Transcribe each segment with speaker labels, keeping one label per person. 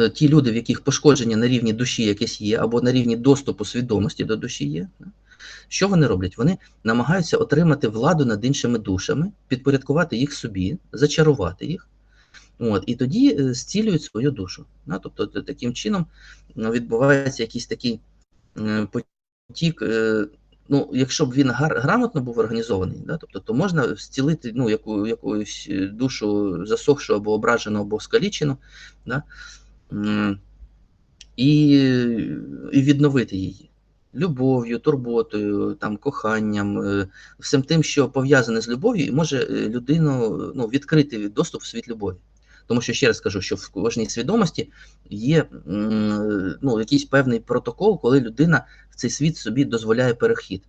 Speaker 1: е, ті люди, в яких пошкодження на рівні душі якесь є, або на рівні доступу свідомості до душі є, що вони роблять? Вони намагаються отримати владу над іншими душами, підпорядкувати їх собі, зачарувати їх. От, і тоді е, зцілюють свою душу. Тобто таким чином відбувається якийсь такий потік. е, Ну, якщо б він гар, грамотно був організований, да, тобто, то можна зцілити ну, яку, якусь душу засохшу або ображену, або скалічену, да, і, і відновити її любов'ю, турботою, там, коханням, е, всім тим, що пов'язане з любов'ю, і може е, людину ну, відкрити доступ в світ любові. Тому що ще раз кажу, що в кожній свідомості є ну, якийсь певний протокол, коли людина в цей світ собі дозволяє перехід.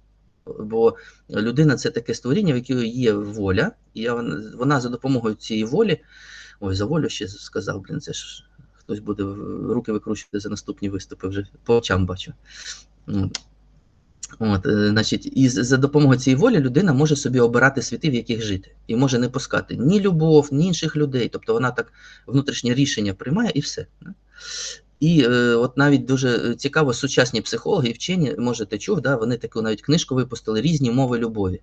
Speaker 1: Бо людина це таке створіння, в якої є воля, і вона за допомогою цієї волі, ой, за волю ще сказав, блін, це ж хтось буде руки викручувати за наступні виступи, вже по очам бачу. От, е, значить, і за допомогою цієї волі людина може собі обирати світи, в яких жити, і може не пускати ні любов, ні інших людей. Тобто вона так внутрішнє рішення приймає і все. І е, от навіть дуже цікаво, сучасні психологи і вчені, може, ти чув, да, вони таку навіть книжку випустили різні мови любові.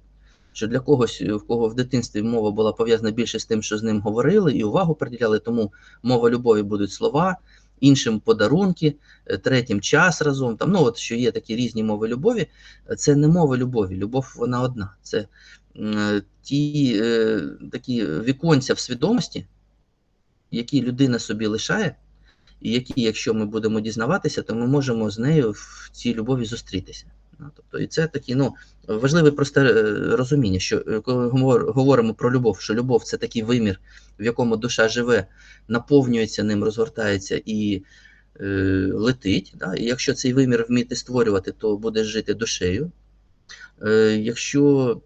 Speaker 1: Що для когось, в кого в дитинстві мова була пов'язана більше з тим, що з ним говорили, і увагу приділяли, тому мова любові будуть слова, іншим подарунки, е, третім час разом. Там, ну, от що є такі різні мови любові, е, це не мова любові. Любов вона одна. Це м, ті е, такі віконця в свідомості, які людина собі лишає, і які, якщо ми будемо дізнаватися, то ми можемо з нею в цій любові зустрітися. Ну, Тобто, і це такі ну, важливе просте розуміння, що е, коли говор- говоримо про любов, що любов це такий вимір, в якому душа живе, наповнюється ним, розгортається і е, летить. Да? І якщо цей вимір вміти створювати, то буде жити душею. Е, якщо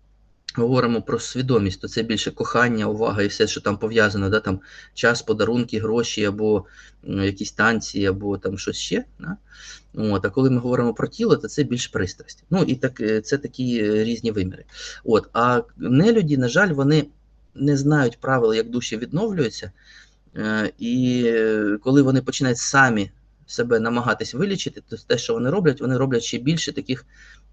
Speaker 1: говоримо про свідомість, то це більше кохання, увага і все, що там пов'язано, да, там час, подарунки, гроші, або м, якісь танці, або там щось ще. Да? От, а коли ми говоримо про тіло, то це більш пристрасть. Ну і так е, це такі е, різні виміри. От, а нелюді, на жаль, вони не знають правил, як душі відновлюються. Е, І коли вони починають самі себе намагатись вилічити, то те, що вони роблять, вони роблять ще більше таких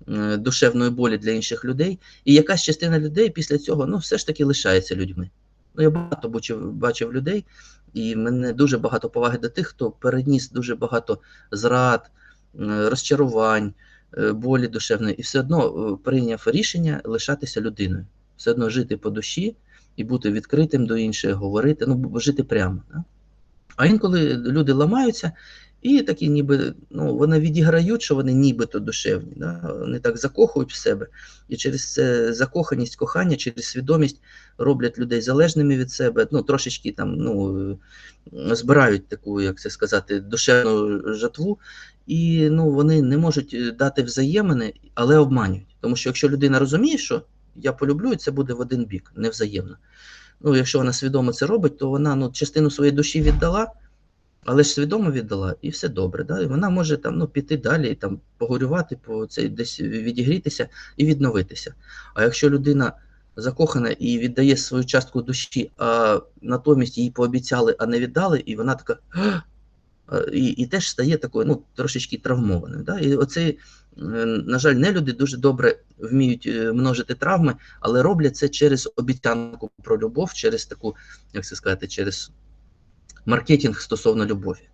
Speaker 1: е, душевної болі для інших людей. І якась частина людей після цього ну, все ж таки лишається людьми. Ну, я багато бачив, бачив людей, і мене дуже багато поваги до тих, хто переніс дуже багато зрад, е, розчарувань, е, болі душевної, і все одно прийняв рішення лишатися людиною, все одно жити по душі і бути відкритим до інших, говорити, ну, жити прямо. Да? А інколи люди ламаються, і такі ніби ну, вони відіграють, що вони нібито душевні. Да? Вони так закохують в себе. І через це закоханість, кохання, через свідомість роблять людей залежними від себе, ну, трошечки там, ну, збирають таку, як це сказати, душевну жатву, і ну, вони не можуть е, дати взаємини, але обманюють. Тому що якщо людина розуміє, що я полюблю, і це буде в один бік, невзаємно. Ну, якщо вона свідомо це робить, то вона ну, частину своєї душі віддала, але ж свідомо віддала, і все добре. Да? І вона може там, ну, піти далі, там, погорювати, по цей, десь відігрітися і відновитися. А якщо людина закохана і віддає свою частку душі, а натомість їй пообіцяли, а не віддали, і вона така. І, і теж стає такою, ну, трошечки травмованою. Да? І оцей, е, на жаль, нелюди дуже добре вміють е, множити травми, але роблять це через обіцянку про любов, через таку, як це сказати, через маркетинг стосовно любові.